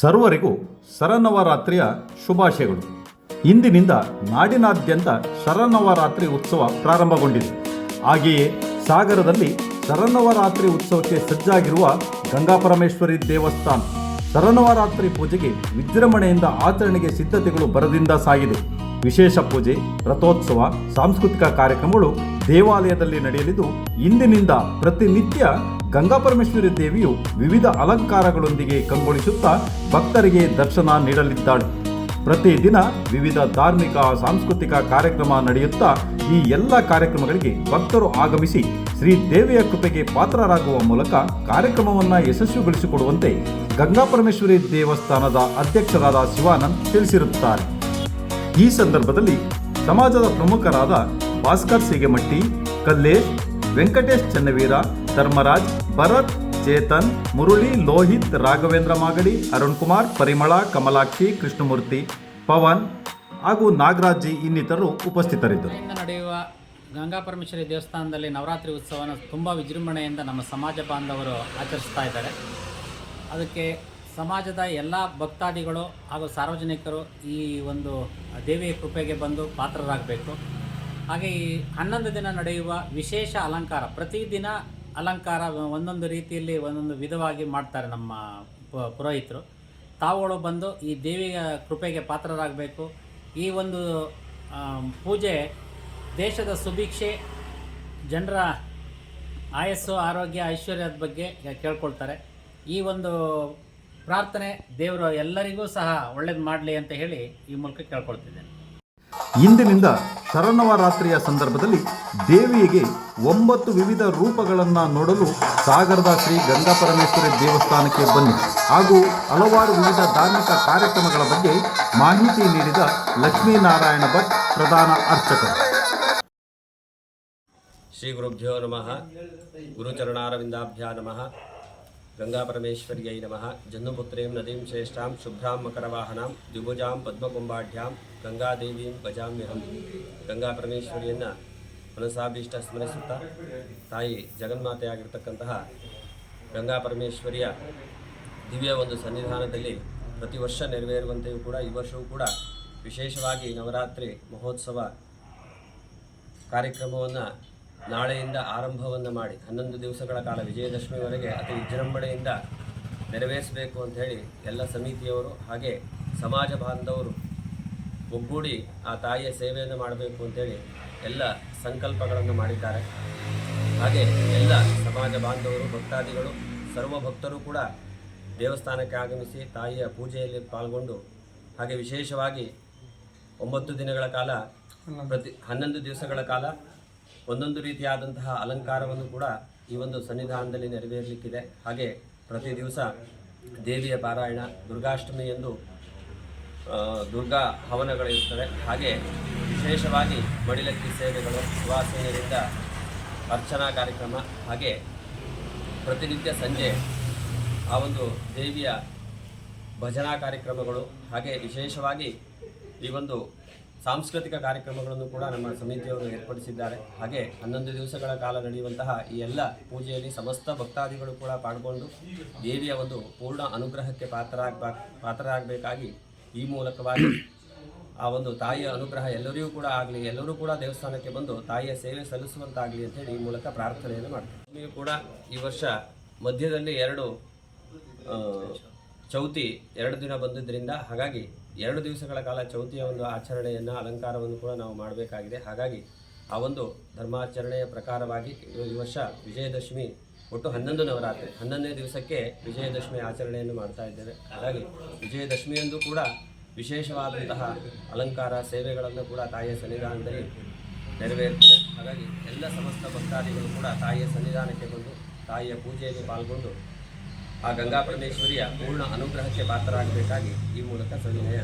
ಸರ್ವರಿಗೂ ಶರನ್ನವರಾತ್ರಿಯ ಶುಭಾಶಯಗಳು. ಇಂದಿನಿಂದ ನಾಡಿನಾದ್ಯಂತ ಶರನ್ನವರಾತ್ರಿ ಉತ್ಸವ ಪ್ರಾರಂಭಗೊಂಡಿದೆ. ಹಾಗೆಯೇ ಸಾಗರದಲ್ಲಿ ಶರನ್ನವರಾತ್ರಿ ಉತ್ಸವಕ್ಕೆ ಸಜ್ಜಾಗಿರುವ ಗಂಗಾಪರಮೇಶ್ವರಿ ದೇವಸ್ಥಾನ, ಶರನ್ನವರಾತ್ರಿ ಪೂಜೆಗೆ ವಿಜೃಂಭಣೆಯಿಂದ ಆಚರಣೆಗೆ ಸಿದ್ಧತೆಗಳು ಬರದಿಂದ ಸಾಗಿದೆ. ವಿಶೇಷ ಪೂಜೆ, ರಥೋತ್ಸವ, ಸಾಂಸ್ಕೃತಿಕ ಕಾರ್ಯಕ್ರಮಗಳು ದೇವಾಲಯದಲ್ಲಿ ನಡೆಯಲಿದ್ದು, ಇಂದಿನಿಂದ ಪ್ರತಿನಿತ್ಯ ಗಂಗಾಪರಮೇಶ್ವರಿ ದೇವಿಯು ವಿವಿಧ ಅಲಂಕಾರಗಳೊಂದಿಗೆ ಕಂಗೊಳಿಸುತ್ತಾ ಭಕ್ತರಿಗೆ ದರ್ಶನ ನೀಡಲಿದ್ದಾಳೆ. ಪ್ರತಿದಿನ ವಿವಿಧ ಧಾರ್ಮಿಕ, ಸಾಂಸ್ಕೃತಿಕ ಕಾರ್ಯಕ್ರಮ ನಡೆಯುತ್ತಾ ಈ ಎಲ್ಲ ಕಾರ್ಯಕ್ರಮಗಳಿಗೆ ಭಕ್ತರು ಆಗಮಿಸಿ ಶ್ರೀ ದೇವಿಯ ಕೃಪೆಗೆ ಪಾತ್ರರಾಗುವ ಮೂಲಕ ಕಾರ್ಯಕ್ರಮವನ್ನು ಯಶಸ್ವಿಗೊಳಿಸಿಕೊಡುವಂತೆ ಗಂಗಾಪರಮೇಶ್ವರಿ ದೇವಸ್ಥಾನದ ಅಧ್ಯಕ್ಷರಾದ ಶಿವಾನಂದ್ ತಿಳಿಸಿರುತ್ತಾರೆ. ಈ ಸಂದರ್ಭದಲ್ಲಿ ಸಮಾಜದ ಪ್ರಮುಖರಾದ ಭಾಸ್ಕರ್ ಸಿಗೆಮಟ್ಟಿ, ಕಲ್ಲೇಶ್, ವೆಂಕಟೇಶ್ ಚನ್ನವೀರ ಧರ್ಮರಾಜ್, ಭರತ್, ಚೇತನ್, ಮುರುಳಿ, ಲೋಹಿತ್, ರಾಘವೇಂದ್ರ ಮಾಗಡಿ, ಅರುಣ್ ಕುಮಾರ್, ಪರಿಮಳ, ಕಮಲಾಕ್ಷಿ, ಕೃಷ್ಣಮೂರ್ತಿ, ಪವನ್ ಹಾಗೂ ನಾಗರಾಜ್ ಇನ್ನಿತರರು ಉಪಸ್ಥಿತರಿದ್ದರು. ನಡೆಯುವ ಗಂಗಾ ಪರಮೇಶ್ವರಿ ದೇವಸ್ಥಾನದಲ್ಲಿ ನವರಾತ್ರಿ ಉತ್ಸವನ ತುಂಬ ವಿಜೃಂಭಣೆಯಿಂದ ನಮ್ಮ ಸಮಾಜ ಬಾಂಧವರು ಆಚರಿಸ್ತಾ ಇದ್ದಾರೆ. ಅದಕ್ಕೆ ಸಮಾಜದ ಎಲ್ಲ ಭಕ್ತಾದಿಗಳು ಹಾಗೂ ಸಾರ್ವಜನಿಕರು ಈ ಒಂದು ದೇವಿಯ ಕೃಪೆಗೆ ಬಂದು ಪಾತ್ರರಾಗಬೇಕು. ಹಾಗೆ ಈ ಹನ್ನೊಂದು ದಿನ ನಡೆಯುವ ವಿಶೇಷ ಅಲಂಕಾರ ಪ್ರತಿದಿನ ಅಲಂಕಾರ ಒಂದೊಂದು ರೀತಿಯಲ್ಲಿ ಒಂದೊಂದು ವಿಧವಾಗಿ ಮಾಡ್ತಾರೆ ನಮ್ಮ ಪುರೋಹಿತರು. ತಾವುಗಳು ಬಂದು ಈ ದೇವಿಯ ಕೃಪೆಗೆ ಪಾತ್ರರಾಗಬೇಕು. ಈ ಒಂದು ಪೂಜೆ ದೇಶದ ಸುಭಿಕ್ಷೆ, ಜನರ ಆಯಸ್ಸು, ಆರೋಗ್ಯ, ಐಶ್ವರ್ಯದ ಬಗ್ಗೆ ಕೇಳ್ಕೊಳ್ತಾರೆ. ಈ ಒಂದು ಪ್ರಾರ್ಥನೆ ದೇವರು ಎಲ್ಲರಿಗೂ ಸಹ ಒಳ್ಳೇದು ಮಾಡಲಿ ಅಂತ ಹೇಳಿ ಈ ಮೂಲಕ ಕೇಳ್ಕೊಳ್ತಿದ್ದೇನೆ. ಇಂದಿನಿಂದ ಶರನ್ನವರಾತ್ರಿಯ ಸಂದರ್ಭದಲ್ಲಿ ದೇವಿಗೆ ಒಂಬತ್ತು ವಿವಿಧ ರೂಪಗಳನ್ನು ನೋಡಲು ಸಾಗರದ ಶ್ರೀ ಗಂಗಾಪರಮೇಶ್ವರಿ ದೇವಸ್ಥಾನಕ್ಕೆ ಬನ್ನಿ. ಹಾಗೂ ಹಲವಾರು ವಿವಿಧ ಧಾರ್ಮಿಕ ಕಾರ್ಯಕ್ರಮಗಳ ಬಗ್ಗೆ ಮಾಹಿತಿ ನೀಡಿದ ಲಕ್ಷ್ಮೀನಾರಾಯಣ ಭಟ್ ಪ್ರಧಾನ ಅರ್ಚಕರು. ಶ್ರೀ ಗುರುಭ್ಯೋ ನಮಃ. ಗುರುಚರಣಾರವಿಂದಾಭ್ಯ ನಮಃ. ಗಂಗಾಪರಮೇಶ್ವರ್ಯೈ ನಮಃ ಜನ್ಮಪುತ್ರೀಂ ನದೀಂ ಶ್ರೇಷ್ಠಾಂ ಶುಭ್ರಾಂ ಮಕರವಾಹನಾಂ ದ್ವಿಭುಜಾಂ ಪದ್ಮಕುಂಭಾಢ್ಯಾಂ ಗಂಗಾದೇವೀಂ ಭಜಾಮ್ಯಹಂ ಗಂಗಾಪರಮೇಶ್ವರಿಯನ್ನು ಮನಸಾಭೀಷ್ಟ ಸ್ಮರಿಸುತ್ತಾ ತಾಯಿ ಜಗನ್ಮಾತೆಯಾಗಿರ್ತಕ್ಕಂತಹ ಗಂಗಾಪರಮೇಶ್ವರಿಯ ದಿವ್ಯ ಒಂದು ಸನ್ನಿಧಾನದಲ್ಲಿ ಪ್ರತಿ ವರ್ಷ ನೆರವೇರುವಂತೆಯೂ ಕೂಡ ಈ ವರ್ಷವೂ ಕೂಡ ವಿಶೇಷವಾಗಿ ನವರಾತ್ರಿ ಮಹೋತ್ಸವ ಕಾರ್ಯಕ್ರಮವನ್ನು ನಾಳೆಯಿಂದ ಆರಂಭವನ್ನು ಮಾಡಿ, ಹನ್ನೊಂದು ದಿವಸಗಳ ಕಾಲ ವಿಜಯದಶಮಿವರೆಗೆ ಅತಿ ವಿಜೃಂಭಣೆಯಿಂದ ನೆರವೇರಿಸಬೇಕು ಅಂತ ಹೇಳಿ ಎಲ್ಲ ಸಮಿತಿಯವರು ಹಾಗೆ ಸಮಾಜ ಬಾಂಧವರು ಒಗ್ಗೂಡಿ ಆ ತಾಯಿಯ ಸೇವೆಯನ್ನು ಮಾಡಬೇಕು ಅಂತೇಳಿ ಎಲ್ಲ ಸಂಕಲ್ಪಗಳನ್ನು ಮಾಡಿದ್ದಾರೆ. ಹಾಗೆ ಎಲ್ಲ ಸಮಾಜ ಬಾಂಧವರು, ಭಕ್ತಾದಿಗಳು, ಸರ್ವ ಭಕ್ತರು ಕೂಡ ದೇವಸ್ಥಾನಕ್ಕೆ ಆಗಮಿಸಿ ತಾಯಿಯ ಪೂಜೆಯಲ್ಲಿ ಪಾಲ್ಗೊಂಡು ಹಾಗೆ ವಿಶೇಷವಾಗಿ ಒಂಬತ್ತು ದಿನಗಳ ಕಾಲ ಪ್ರತಿ ಹನ್ನೊಂದು ದಿವಸಗಳ ಕಾಲ ಒಂದೊಂದು ರೀತಿಯಾದಂತಹ ಅಲಂಕಾರವನ್ನು ಕೂಡ ಈ ಒಂದು ಸನ್ನಿಧಾನದಲ್ಲಿ ನೆರವೇರಲಿಕ್ಕಿದೆ. ಹಾಗೆ ಪ್ರತಿ ದಿವಸ ದೇವಿಯ ಪಾರಾಯಣ, ದುರ್ಗಾಷ್ಟಮಿ ಎಂದು ದುರ್ಗಾ ಹವನಗಳಿರುತ್ತವೆ. ಹಾಗೆ ವಿಶೇಷವಾಗಿ ಮಡಿಲಕ್ಕಿ ಸೇವೆಗಳು ಸುವಾಸನೆಯರಿಂದ ಅರ್ಚನಾ ಕಾರ್ಯಕ್ರಮ, ಹಾಗೆ ಪ್ರತಿನಿತ್ಯ ಸಂಜೆ ಆ ಒಂದು ದೇವಿಯ ಭಜನಾ ಕಾರ್ಯಕ್ರಮಗಳು, ಹಾಗೆ ವಿಶೇಷವಾಗಿ ಈ ಒಂದು ಸಾಂಸ್ಕೃತಿಕ ಕಾರ್ಯಕ್ರಮಗಳನ್ನು ಕೂಡ ನಮ್ಮ ಸಮಿತಿಯವರು ಏರ್ಪಡಿಸಿದ್ದಾರೆ. ಹಾಗೆ ಹನ್ನೊಂದು ದಿವಸಗಳ ಕಾಲ ನಡೆಯುವಂತಹ ಈ ಎಲ್ಲ ಪೂಜೆಯಲ್ಲಿ ಸಮಸ್ತ ಭಕ್ತಾದಿಗಳು ಕೂಡ ಪಾಲ್ಗೊಂಡು ದೇವಿಯ ಒಂದು ಪೂರ್ಣ ಅನುಗ್ರಹಕ್ಕೆ ಪಾತ್ರರಾಗಬಾ, ಪಾತ್ರರಾಗಬೇಕಾಗಿ ಈ ಮೂಲಕವಾಗಿ ಆ ಒಂದು ತಾಯಿಯ ಅನುಗ್ರಹ ಎಲ್ಲರಿಗೂ ಕೂಡ ಆಗಲಿ, ಎಲ್ಲರೂ ಕೂಡ ದೇವಸ್ಥಾನಕ್ಕೆ ಬಂದು ತಾಯಿಯ ಸೇವೆ ಸಲ್ಲಿಸುವಂತಾಗಲಿ ಅಂತೇಳಿ ಈ ಮೂಲಕ ಪ್ರಾರ್ಥನೆಯನ್ನು ಮಾಡ್ತೀವಿ. ಕೂಡ ಈ ವರ್ಷ ಮಧ್ಯದಲ್ಲಿ ಎರಡು ಚೌತಿ ಎರಡು ದಿನ ಬಂದಿದ್ದರಿಂದ ಹಾಗಾಗಿ ಎರಡು ದಿವಸಗಳ ಕಾಲ ಚೌತಿಯ ಒಂದು ಆಚರಣೆಯನ್ನು, ಅಲಂಕಾರವನ್ನು ಕೂಡ ನಾವು ಮಾಡಬೇಕಾಗಿದೆ. ಹಾಗಾಗಿ ಆ ಒಂದು ಧರ್ಮಾಚರಣೆಯ ಪ್ರಕಾರವಾಗಿ ಈ ವರ್ಷ ವಿಜಯದಶಮಿ ಒಟ್ಟು ಹನ್ನೊಂದು ನವರಾತ್ರಿ, ಹನ್ನೊಂದನೇ ದಿವಸಕ್ಕೆ ವಿಜಯದಶಮಿ ಆಚರಣೆಯನ್ನು ಮಾಡ್ತಾ ಇದ್ದೇವೆ. ಹಾಗಾಗಿ ವಿಜಯದಶಮಿಯಂದು ಕೂಡ ವಿಶೇಷವಾದಂತಹ ಅಲಂಕಾರ ಸೇವೆಗಳನ್ನು ಕೂಡ ತಾಯಿಯ ಸನ್ನಿಧಾನದಲ್ಲಿ ನೆರವೇರುತ್ತದೆ ಹಾಗಾಗಿ ಎಲ್ಲ ಸಮಸ್ತ ಭಕ್ತಾದಿಗಳು ಕೂಡ ತಾಯಿಯ ಸನ್ನಿಧಾನಕ್ಕೆ ಬಂದು, ತಾಯಿಯ ಪೂಜೆಯಲ್ಲಿ ಪಾಲ್ಗೊಂಡು ಆ ಗಂಗಾ ಪರಮೇಶ್ವರಿಯ ಪೂರ್ಣ ಅನುಗ್ರಹಕ್ಕೆ ಪಾತ್ರರಾಗಬೇಕಾಗಿ ಈ ಮೂಲಕ ಸವಿನಯ